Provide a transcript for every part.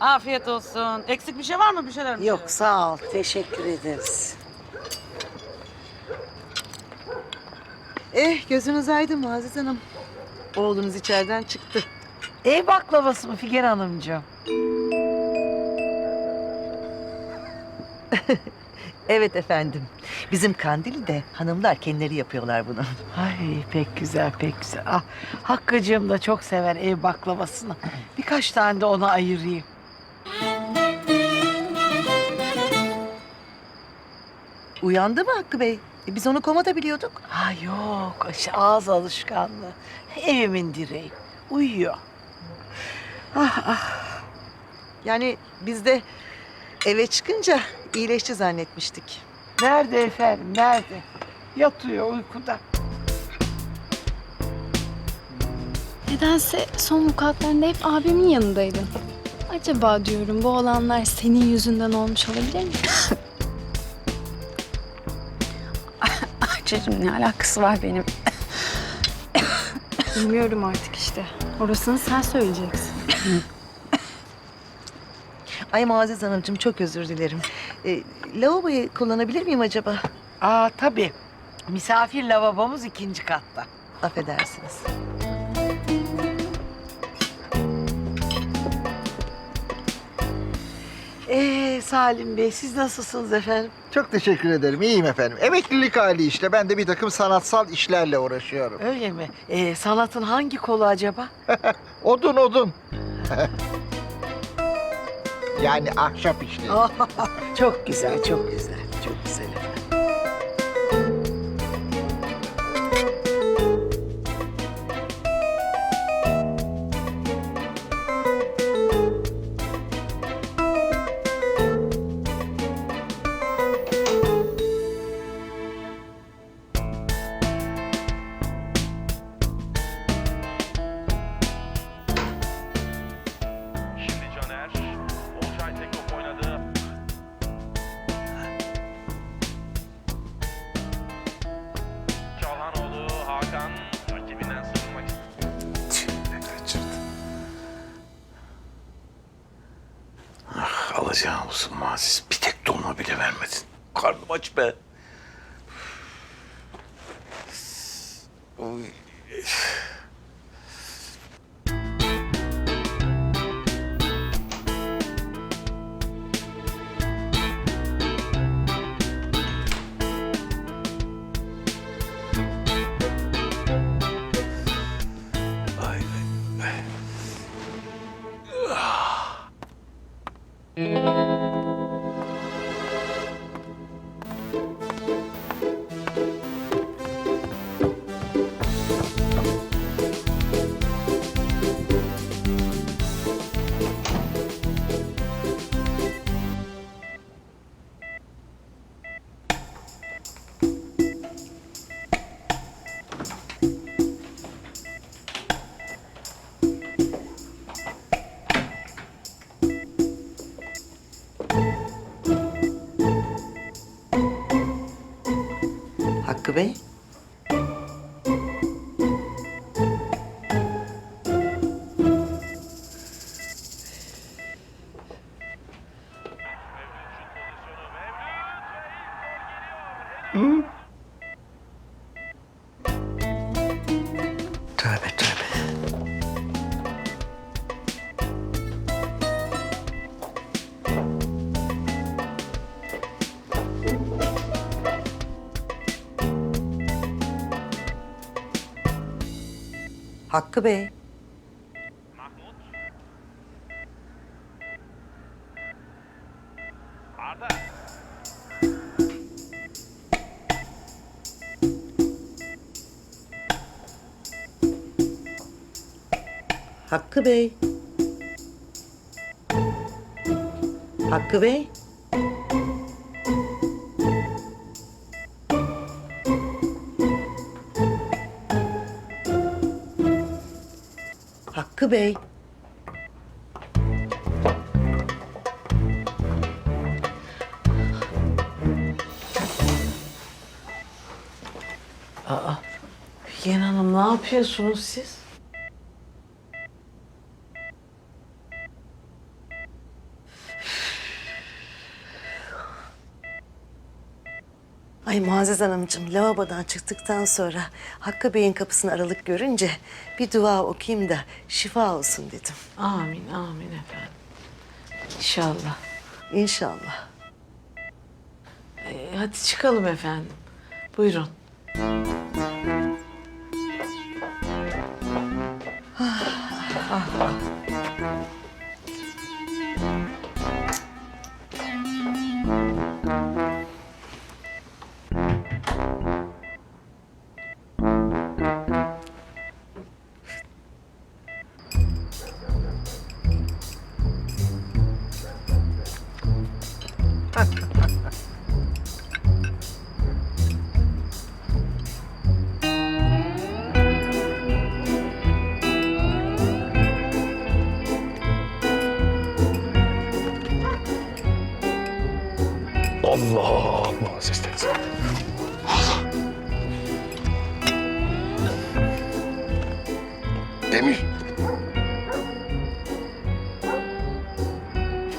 Afiyet olsun. Eksik bir şey var mı? Bir şeyler mi? Yok sağ ol. Teşekkür ederiz. Eh gözünüz aydın Muazzez Hanım. Oğlunuz içeriden çıktı. Ev baklavası mı Figen Hanımcığım? Evet efendim. Bizim Kandili'de hanımlar kendileri yapıyorlar bunu. Ay pek güzel pek güzel. Ah, Hakkı'cığım da çok sever ev baklavasını. Birkaç tane de ona ayırayım. Uyandı mı Hakkı Bey? E, biz onu komada biliyorduk. Ha yok ağız alışkanlığı. Evimin direği. Uyuyor. Ah ah. Yani biz de eve çıkınca iyileşti zannetmiştik. Nerede efendim nerede? Yatıyor uykuda. Nedense son vukuatlarında hep abimin yanındaydın. Acaba diyorum bu olanlar senin yüzünden olmuş olabilir mi? Ayça'cığım ne alakası var benim? Bilmiyorum artık işte. Orasını sen söyleyeceksin. Ay Muazzez Hanımcığım çok özür dilerim. E, lavaboyu kullanabilir miyim acaba? Aa tabii. Misafir lavabomuz ikinci katta. Affedersiniz. Salim Bey siz nasılsınız efendim? Çok teşekkür ederim. İyiyim efendim. Emeklilik hali işte. Ben de bir takım sanatsal işlerle uğraşıyorum. Öyle mi? Ee, sanatın hangi kolu acaba? Odun odun. yani ahşap işleri. çok güzel, çok güzel, çok güzel efendim. Ah, alacağın olsun Maziz. Bir tek dolma bile vermedin. Karnım aç be. Oy. Bey. Tövbe Hakkı Bey. Mahmut. Arda. Hakkı Bey. Hakkı Bey. Hakkı Bey. Figen Hanım ne yapıyorsunuz siz? Ay Muazzez Hanımcığım lavabodan çıktıktan sonra Hakkı Bey'in kapısını aralık görünce bir dua okuyayım da şifa olsun dedim. Amin, amin efendim. İnşallah. İnşallah. Ee, hadi çıkalım efendim. Buyurun.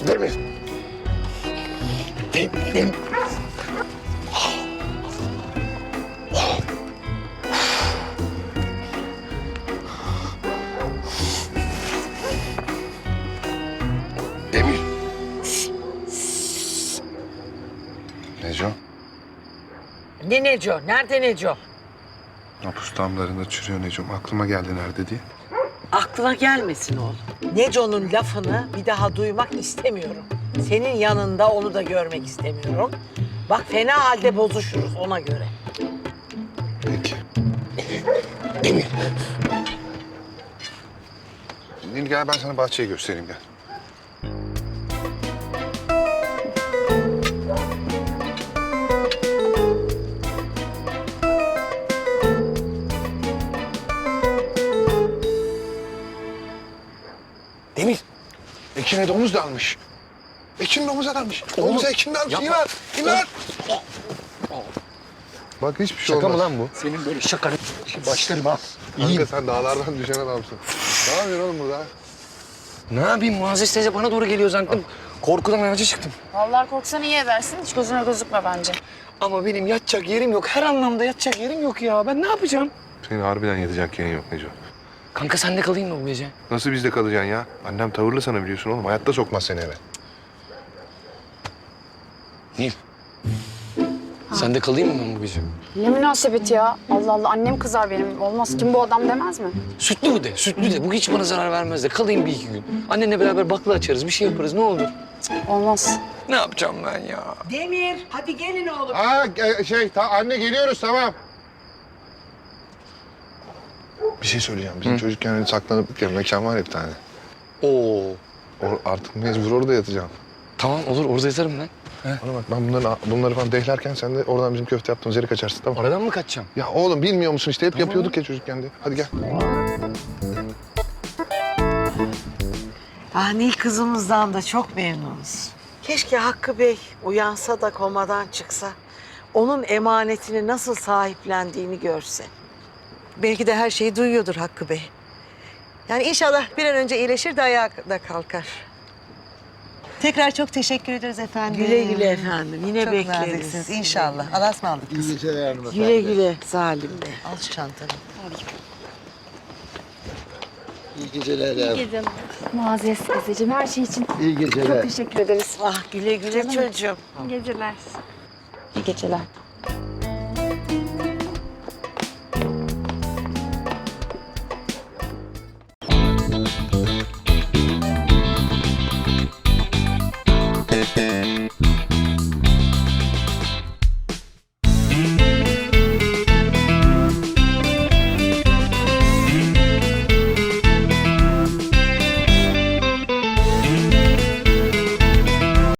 Demir. Dem, dem. Demir. Neco, Ne Neco? Nerede Neco? hapus damlarında çürüyor Necom. Aklıma geldi nerede diye. Aklına gelmesin oğlum. Neco'nun lafını bir daha duymak istemiyorum. Senin yanında onu da görmek istemiyorum. Bak fena halde bozuşuruz ona göre. Peki. Nil gel ben sana bahçeyi göstereyim gel. Ekin'e domuz dalmış. Ekin domuza dalmış. Domuza Ekin dalmış. İn lan, in lan. Bak hiçbir şey Şaka olmaz. mı lan bu? Senin böyle şakanı başlarım ha. Kanka sen dağlardan düşen adamsın. ne yapıyorsun oğlum burada? Ne yapayım Muazzez teyze bana doğru geliyor zannettim. Korkudan ağaca çıktım. Vallahi korksan iyi edersin. Hiç gözüne gözükme bence. Ama benim yatacak yerim yok. Her anlamda yatacak yerim yok ya. Ben ne yapacağım? Senin harbiden yatacak yerin yok Neco. Kanka sen de kalayım mı bu gece? Nasıl bizde kalacaksın ya? Annem tavırlı sana biliyorsun oğlum. Hayatta sokmaz seni eve. Nil. Sen de kalayım mı ben bu gece? Ne münasebet ya. Allah Allah annem kızar benim. Olmaz kim bu adam demez mi? Sütlü de, sütlü de. Bu hiç bana zarar vermez de. Kalayım bir iki gün. Annenle beraber bakla açarız, bir şey yaparız. Ne olur? Olmaz. Ne yapacağım ben ya? Demir hadi gelin oğlum. Aa şey ta, anne geliyoruz tamam. Bir şey söyleyeceğim. Bizim çocukken öyle saklanıp bir mekan var ya bir tane. Oo. O, artık mecbur orada yatacağım. Tamam olur, orada yatarım ben. Bana bak ben bunları, bunları falan dehlerken sen de oradan bizim köfte yaptığımız yere kaçarsın tamam mı? Aradan mı kaçacağım? Ya oğlum bilmiyor musun işte hep yapıyorduk ya çocukken de. Hadi gel. Ah Nil kızımızdan da çok memnunuz. Keşke Hakkı Bey uyansa da komadan çıksa. Onun emanetini nasıl sahiplendiğini görse. Belki de her şeyi duyuyordur Hakkı Bey. Yani inşallah bir an önce iyileşir de ayağa da kalkar. Tekrar çok teşekkür ederiz efendim. Güle güle efendim. Yine Çok bekleriz. naziksiniz inşallah. Allah'a ısmarladık kızım. geceler hanımefendi. Güle güle Salim Bey. Al şu çantanı. İyi geceler yavrum. Geceler. Muazzez teyzeciğim her şey için İyi geceler. teşekkür ederiz. Ah güle güle çocuğum. İyi geceler. İyi geceler.